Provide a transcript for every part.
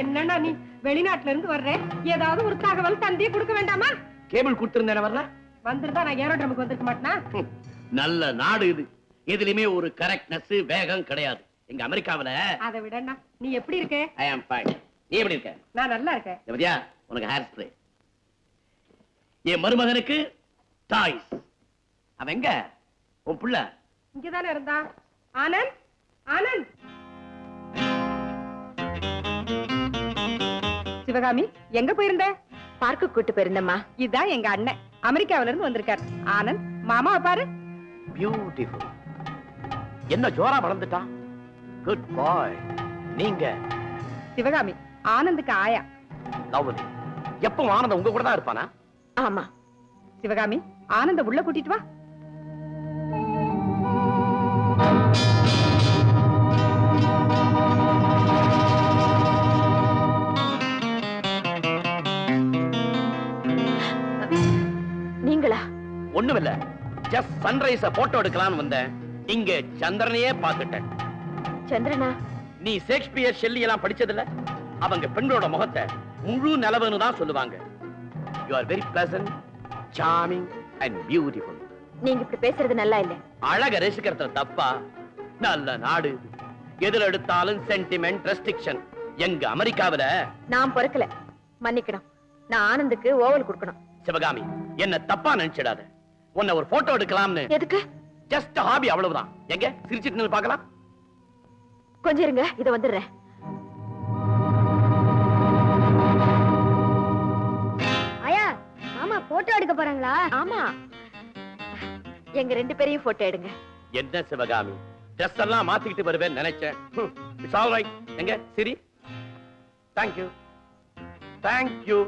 என்னண்ணா நீ? வெளிநாட்டுல இருந்து வர்றேன் ஏதாவது ஒரு தகவல் தந்தையை கொடுக்க வேண்டாமா? கேபிள் கொடுத்திருந்தேன் வரல வந்திருந்தா நான் ஏரோட்ரமுக்கு வந்திருக்க மாட்டேனா? நல்ல நாடு இது. எதுலயுமே ஒரு கரெக்ட்னஸ் வேகம் கிடையாது. எங்க அமெரிக்காவுல. அதை விடண்ணா. நீ எப்படி இருக்க? ஐ ஆம் ஃபைன் நீ எப்படி இருக்க? நான் நல்லா இருக்கேன். பாத்தியா உனக்கு ஹேர் ஸ்ப்ரே என் மருமகனுக்கு டாய்ஸ். அவன் எங்க? உன் புள்ள. இங்கதானே இருந்தா ஆனந்த்! ஆனந்த்! சிவகாமி எங்க போயிருந்த? பார்க்கு கூட்டு போயிருந்தம்மா. இதான் எங்க அண்ணன். அமெரிக்காவில இருந்து வந்திருக்கார். ஆனந்த் மாமாவை பாரு. பியூட்டிஃபுல் என்ன ஜோரா வளர்ந்துட்டான் குட் பாய் நீங்க? சிவகாமி ஆனந்துக்கு ஆயா. கௌதமி எப்பவும் ஆனந்தம் உங்க கூட தான் இருப்பானா? ஆமா. சிவகாமி ஆனந்த உள்ள கூட்டிட்டு வா. ஜஸ்ட் சன்ரைஸ போட்டோ எடுக்கலாம்னு வந்தேன். இங்க சந்திரனையே பார்த்துட்டேன். சந்திரனா? நீ ஷேக்ஸ்பியர் ஷெல்லி எல்லாம் படிச்சதில்ல? அவங்க பெண்ணோட முகத்தை முழு நிலவுன்னு தான் சொல்லுவாங்க. You are very pleasant charming and beautiful நீங்க இப்படி பேசுறது நல்லா இல்ல. அழக ரசிக்கிறதுல தப்பா? நல்ல நாடு. எதுல எடுத்தாலும் சென்டிமெண்ட் ரெஸ்ட்ரிக்ஷன் எங்க அமெரிக்காவுல? நான் பொறுக்கல. மன்னிக்கணும். நான் ஆனந்துக்கு ஓவல் கொடுக்கணும். சிவகாமி என்ன தப்பா நினைச்சிடாத. உன்னை ஒரு போட்டோ எடுக்கலாம்னு. எதுக்கு? ஜஸ்ட் ஹாபி அவ்வளவுதான். எங்க? சிரிச்சிட்டு நின்னு பார்க்கலாம். கொஞ்சம் இருங்க இத வந்துடுறேன். ஆயா மாமா போட்டோ எடுக்க போறாங்களா? ஆமா. எங்க ரெண்டு பேரையும் போட்டோ எடுங்க. என்ன சிவகாமி? ட்ரெஸ் எல்லாம் மாத்திக்கிட்டு வருவேன் நினைச்சேன். இட்ஸ் ஆல் ரைட் எங்க? சரி. Thank you thank you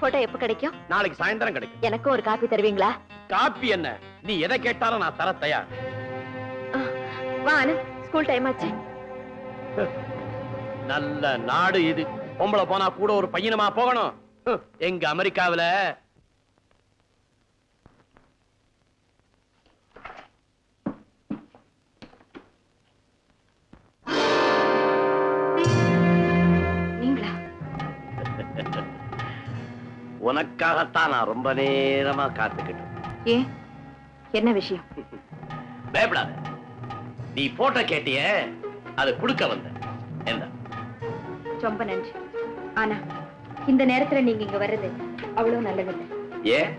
photo எப்ப கிடைக்கும்? நாளைக்கு சாயந்தரம் கிடைக்கும். எனக்கும் ஒரு காப்பி தருவீங்களா? காப்பி என்ன? நீ எதை கேட்டாலும் நான் தர தயார். ஆ, வா ஆனந்த் ஸ்கூல் டைம் ஆச்சு. நல்ல நாடு இது. பொம்பளை போனா கூட ஒரு பையனுமா போகணும்? எங்க அமெரிக்காவுல? உனக்காகத்தான் நான் ரொம்ப நேரமா காத்துக்கிட்டு ஏன் என்ன விஷயம்? பயப்படாத. நீ போட்டோ கேட்டியே அது கொடுக்க வந்த. என்ன? ரொம்ப நன்றி. ஆனா இந்த நேரத்துல நீங்க இங்க வர்றது அவ்வளவு நல்லதில்லை. ஏன்?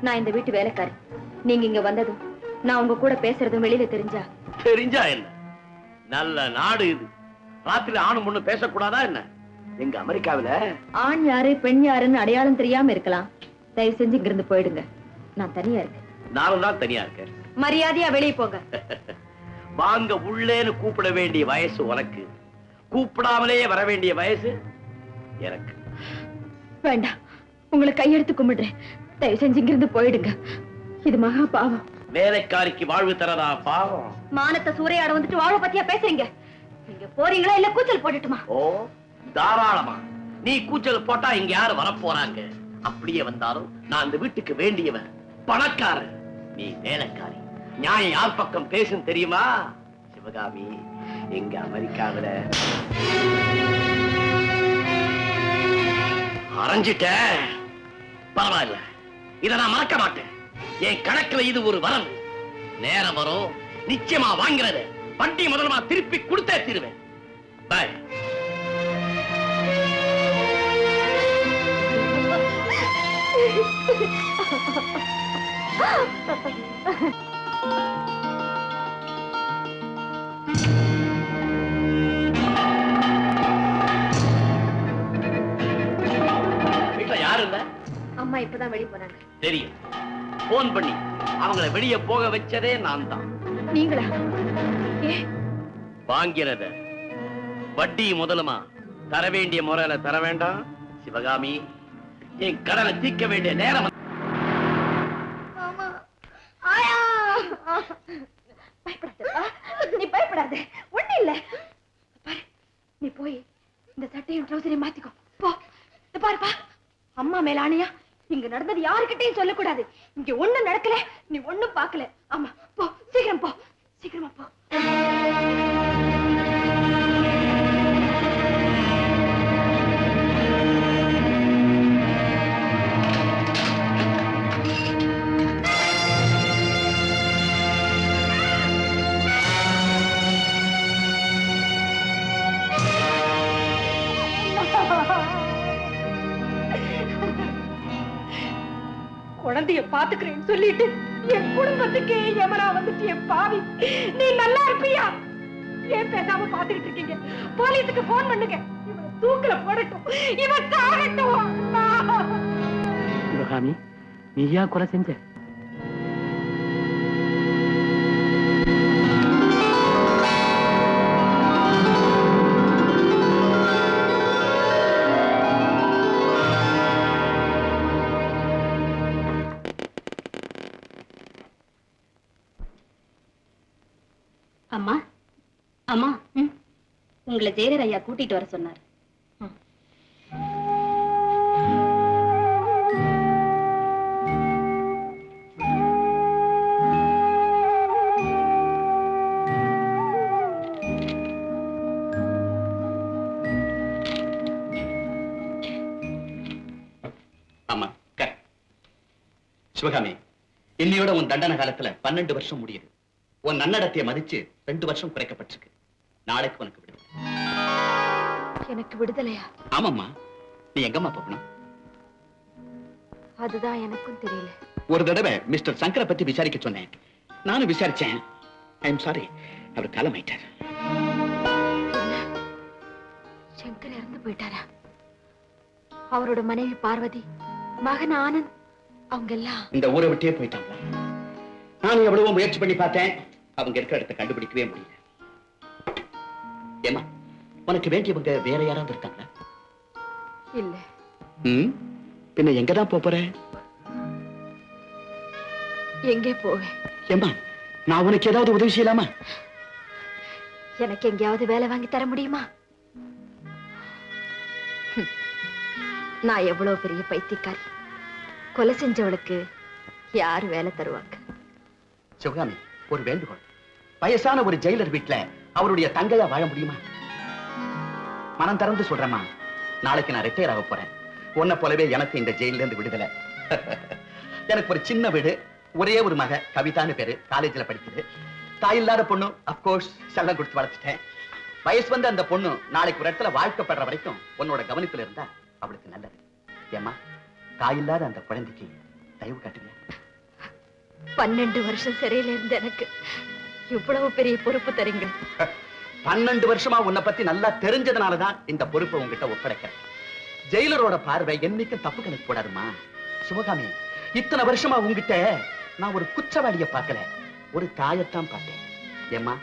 நான் இந்த வீட்டு வேலைக்காரி நீங்க இங்க வந்ததும் நான் உங்க கூட பேசுறதும் வெளியில தெரிஞ்சா? தெரிஞ்சா என்ன? நல்ல நாடு இது. ராத்திரி ஆணும் பொண்ணு பேசக்கூடாதா என்ன? எங்க அமெரிக்காவுல? ஆண் யாரு பெண் யாருன்னு அடையாளம் தெரியாம இருக்கலாம். தயவு செஞ்சு இங்கிருந்து போயிடுங்க. நான் தனியா இருக்கேன். நானும் தான் தனியா இருக்கேன். மரியாதையா வெளியே போங்க. வாங்க உள்ளேன்னு கூப்பிட வேண்டிய வயசு உனக்கு. கூப்பிடாமலே வர வேண்டிய வயசு எனக்கு. வேண்டாம். உங்களை கையெடுத்து கும்பிடுறேன். தயவு செஞ்சு இங்கிருந்து போயிடுங்க. இது மகா பாவம். வேலைக்காரிக்கு வாழ்வு தரதா பாவம்? மானத்தை சூறையாட வந்துட்டு வாழ பத்தியா பேசுறீங்க? நீங்க போறீங்களா இல்ல கூச்சல் போட்டுட்டுமா? ஓ தாராளமா. நீ கூச்சல் போட்டா இங்க யாரு வரப்போறாங்க? அப்படியே வந்தாலும் நான் அந்த வீட்டுக்கு வேண்டியவன். பணக்காரன். நீ வேலைக்காரி. நியாயம் யார் பக்கம் பேசும் தெரியுமா? சிவகாமி எங்க அமெரிக்காவுல. அரைஞ்சிட்ட பரவாயில்ல. இத நான் மறக்க மாட்டேன். என் கணக்குல இது ஒரு வரம் நேரம் வரும். நிச்சயமா வாங்கிறத. வண்டி முதலமா திருப்பி கொடுத்தே தீருவேன். பாய். வீட்டுல யாரு இல்ல? அம்மா இப்பதான் வெளியே போனாங்க தெரியும். போன் பண்ணி அவங்கள வெளிய போக வச்சதே நான் தான் நீங்களா வாங்கிறத வட்டி முதலுமா தர வேண்டிய முறையில தர வேண்டாம். சிவகாமி என் கடனை தீர்க்க வேண்டிய நேரம் வந்து- ஆயா பயப்படாதப்பா நீ பயப்படாத ஒண்ணு இல்ல பாரு நீ போய் இந்த சட்டையும் ட்ரௌசரையும் மாத்திக்கோ. போ. இந்த பாருப்பா அம்மா மேல ஆணையா? இங்க நடந்தது யாருக்கிட்டையும் சொல்லக்கூடாது. இங்க ஒண்ணும் நடக்கல நீ ஒண்ணும் பார்க்கல. ஆமா போ. சீக்கிரம் போ. சீக்கிரமா போ. குழந்தைய பாத்துக்கிறேன்னு சொல்லிட்டு என் குடும்பத்துக்கே எமரா வந்துட்டு என் பாவி. நீ நல்லா இருப்பியா? ஏன் பேசாம பாத்துக்கிட்டு இருக்கீங்க? போலீஸுக்கு போன் பண்ணுங்க. இவன் தூக்குல போடட்டும். இவன் சாகட்டும். சிவகாமி நீயா கொலை செஞ்ச? அம்மா. உங்களை ஜெயலர் ஐயா கூட்டிட்டு வர சொன்னார். ஆமா correct. சிவகாமி இன்னையோட உன் தண்டன காலத்துல பன்னெண்டு வருஷம் முடியுது. உன் நன்னடத்தைய மதிச்சு ரெண்டு வருஷம் குறைக்கப்பட்டிருக்கு. நாளைக்கு உனக்கு விடுதலை எனக்கு விடுதலையா? ஆமாம்மா. நீ எங்கம்மா போகணும்? அதுதான் எனக்கும் தெரியல. ஒரு தடவை மிஸ்டர் சங்கரை பத்தி விசாரிக்க சொன்னேன். நானும் விசாரிச்சேன். ஐ எம் சாரி அவர் காலமாயிட்டார். சங்கர் இறந்து போயிட்டாரா? அவரோட மனைவி பார்வதி மகன் ஆனந்த் அவங்க எல்லாம் இந்த ஊரை விட்டே போயிட்டாங்க. நான் எவ்வளவோ முயற்சி பண்ணி பார்த்தேன். அவங்க இருக்கிற இடத்தை கண்டுபிடிக்கவே முடியல. ஏமா உனக்கு வேண்டியவங்க வேற யாராவது இருக்காங்களா? இல்ல. ம்? பின்ன எங்க தான் போற? எங்கே போவேன்? ஏம்மா நான் உனக்கு ஏதாவது உதவி செய்யலாமா? எனக்கு எங்கேயாவது வேலை வாங்கி தர முடியுமா. நான் எவ்வளவு பெரிய பைத்தியக்காரி. கொலை செஞ்சவளுக்கு யார் வேலை தருவாங்க? சிவகாமி ஒரு வேண்டுகோள். வயசான ஒரு ஜெயிலர் வீட்டுல அவருடைய தங்கையா வாழ முடியுமா? மனம் திறந்து சொல்றேம்மா. நாளைக்கு நான் ரிட்டையர் ஆக போறேன். உன்னை போலவே எனக்கு இந்த ஜெயில இருந்து விடுதலை. எனக்கு ஒரு சின்ன வீடு ஒரே ஒரு மக கவிதான்னு பேரு காலேஜ்ல படிக்குது. தாய் இல்லாத பொண்ணு அப்கோர்ஸ் செல்லம் கொடுத்து வளர்த்துட்டேன். வயசு வந்த அந்த பொண்ணு நாளைக்கு ஒரு இடத்துல வாழ்க்கப்படுற வரைக்கும் உன்னோட கவனிப்புல இருந்தா அவளுக்கு நல்லது. ஏம்மா தாய் இல்லாத அந்த குழந்தைக்கு தயவு காட்டுங்க. பன்னெண்டு வருஷம் சிறையில இருந்த எனக்கு இவ்வளவு பெரிய பொறுப்பு தரீங்க. பன்னெண்டு வருஷமா உன்னை பத்தி நல்லா தெரிஞ்சதுனாலதான் இந்த பொறுப்பை உங்ககிட்ட ஒப்படைக்கிறேன். ஜெயிலரோட பார்வை என்னைக்கும் தப்பு கணக்கு போடாதுமா? சிவகாமி இத்தனை வருஷமா உங்ககிட்ட நான் ஒரு குற்றவாளிய பார்க்கல. ஒரு தாயத்தான் பார்த்தேன். ஏம்மா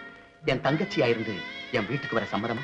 என் தங்கச்சியா இருந்து என் வீட்டுக்கு வர சம்மதமா?